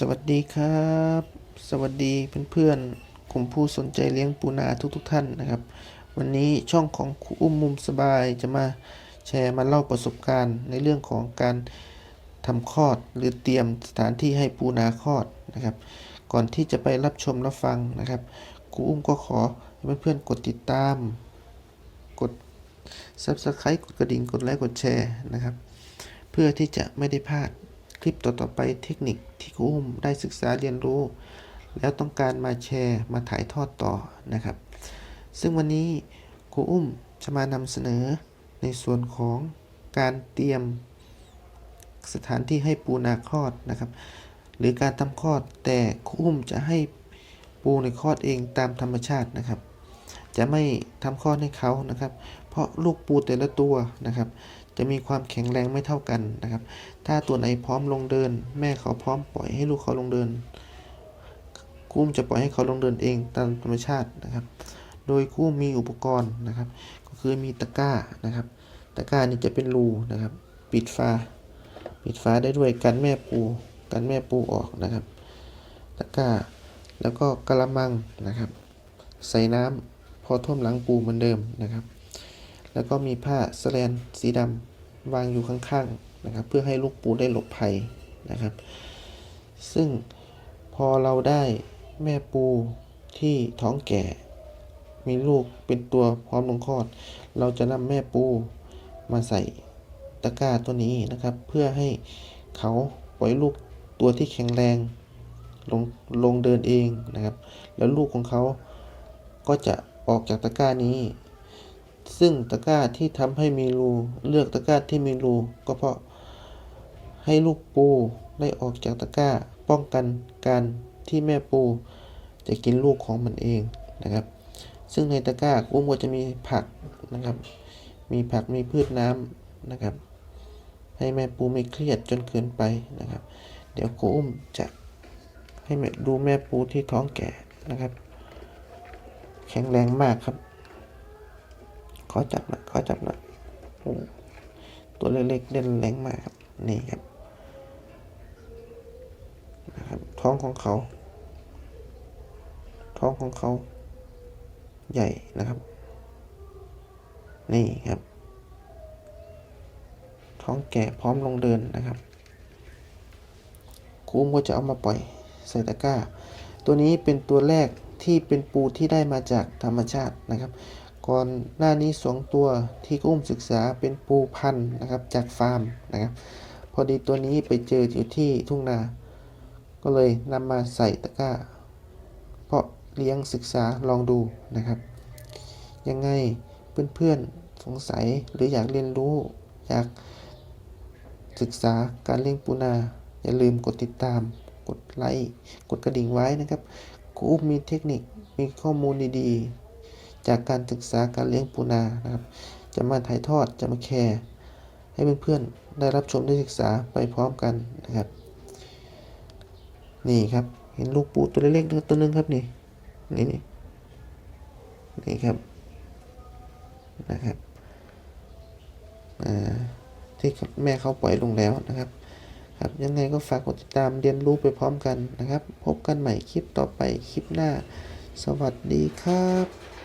สวัสดีครับ สวัสดีเพื่อนๆกลุ่มผู้สนใจเลี้ยงปูนาทุกๆทท่านนะครับ วันนี้ช่องของครูอุ้มมุมสบายจะมาแชร์มาเล่าประสบการณ์ในเรื่องของการทำคลอด หรือเตรียมสถานที่ให้ปูนาคลอดนะครับ ก่อนที่จะไปรับชมรับฟังนะครับครูอุ้มก็ขอเพื่อนๆกดติดตาม กด Subscribe กดกระดิ่งกดไลค์กดแชร์นะครับ เพื่อที่จะไม่ได้พลาด คลิปต่อๆไปเทคนิคที่ครูอุ้มได้ศึกษาเรียนรู้ แล้วต้องการมาแชร์มาถ่ายทอดต่อนะครับ ซึ่งวันนี้ครูอุ้มจะมานำเสนอในส่วนของการเตรียมสถานที่ให้ปูนาคลอดนะครับ หรือการทำคลอดแต่ครูอุ้มจะให้ปูในคลอดเองตามธรรมชาตินะครับ จะไม่ทำคลอดให้เขานะครับ เพราะลูกปูแต่ละตัวนะครับ จะมีความแข็งแรงไม่เท่ากันนะครับ ถ้าตัวไหนพร้อมลงเดิน แม่เขาพร้อมปล่อยให้ลูกเขาลงเดิน กุ้มจะปล่อยให้เขาลงเดินเองตามธรรมชาตินะครับ โดยกุ้มมีอุปกรณ์นะครับ ก็คือมีตะกร้านะครับ ตะกร้านี่จะเป็นรูนะครับ ปิดฝาปิดฝาได้ด้วยกันแม่ปูกันแม่ปูออกนะครับ ตะกร้าแล้วก็กระมังนะครับ ใส่น้ำพอท่วมหลังปูเหมือนเดิมนะครับ แล้วก็มีผ้าสแลนสีดำ วางอยู่ข้างๆนะครับ เพื่อให้ลูกปูได้หลบภัยนะครับ ซึ่งพอเราได้แม่ปูที่ท้องแก่ มีลูกเป็นตัวพร้อมลงคลอด เราจะนำแม่ปูมาใส่ตะกร้าตัวนี้นะครับ เพื่อให้เขาปล่อยลูกตัวที่แข็งแรงลงลงเดินเองนะครับ แล้วลูกของเขาก็จะออกจากตะกร้านี้ ซึ่งตะกร้าที่ทำให้มีรูเลือกตะกร้าที่มีรูก็เพราะให้ลูกปูได้ออกจากตะกร้า ป้องกันการที่แม่ปูจะกินลูกของมันเองนะครับ ซึ่งในตะกร้าอุ้มก็จะมีผักนะครับ มีผักมีพืชน้ำนะครับ ให้แม่ปูไม่เครียดจนเกินไปนะครับ เดี๋ยวครูอุ้มจะให้ดูแม่ปูที่ท้องแก่นะครับ แข็งแรงมากครับ อจับหน่อยขอจับหน่อยตัวเล็กๆเด่นแรงมากครับ นี่ครับนะครับ ท้องของเขา ท้องของเขาใหญ่นะครับ นี่ครับ ท้องแก่พร้อมลงเดินนะครับคุ้มก็จะเอามาปล่อยใส่ตะกร้า ตัวนี้เป็นตัวแรกที่เป็นปูที่ได้มาจากธรรมชาตินะครับ ก่อนหน้านี้สองตัวที่อุ้มศึกษาเป็นปูพันธุ์นะครับจากฟาร์มนะครับ พอดีตัวนี้ไปเจออยู่ที่ทุ่งนา ก็เลยนำมาใส่ตะกร้า เพราะเลี้ยงศึกษาลองดูนะครับ ยังไงเพื่อนๆสงสัยหรืออยากเรียนรู้ อยากศึกษาการเลี้ยงปูนา อย่าลืมกดติดตาม กดไลค์กดกระดิ่งไว้นะครับครูอุ้มมีเทคนิคมีข้อมูลดีๆ จากการศึกษาการเลี้ยงปูนานะครับ จะมาถ่ายทอดจะมาแชร์ให้เพื่อนๆได้รับชมได้ศึกษาไปพร้อมกันนะครับ นี่ครับเห็นลูกปูตัวเล็กๆตัวนึงครับนี่นี่นี่นี่ครับนะครับอ่าที่แม่เขาปล่อยลงแล้วนะครับ ครับยังไงก็ฝากกดติดตามเรียนรู้ไปพร้อมกันนะครับ พบกันใหม่คลิปต่อไปคลิปหน้า สวัสดีครับ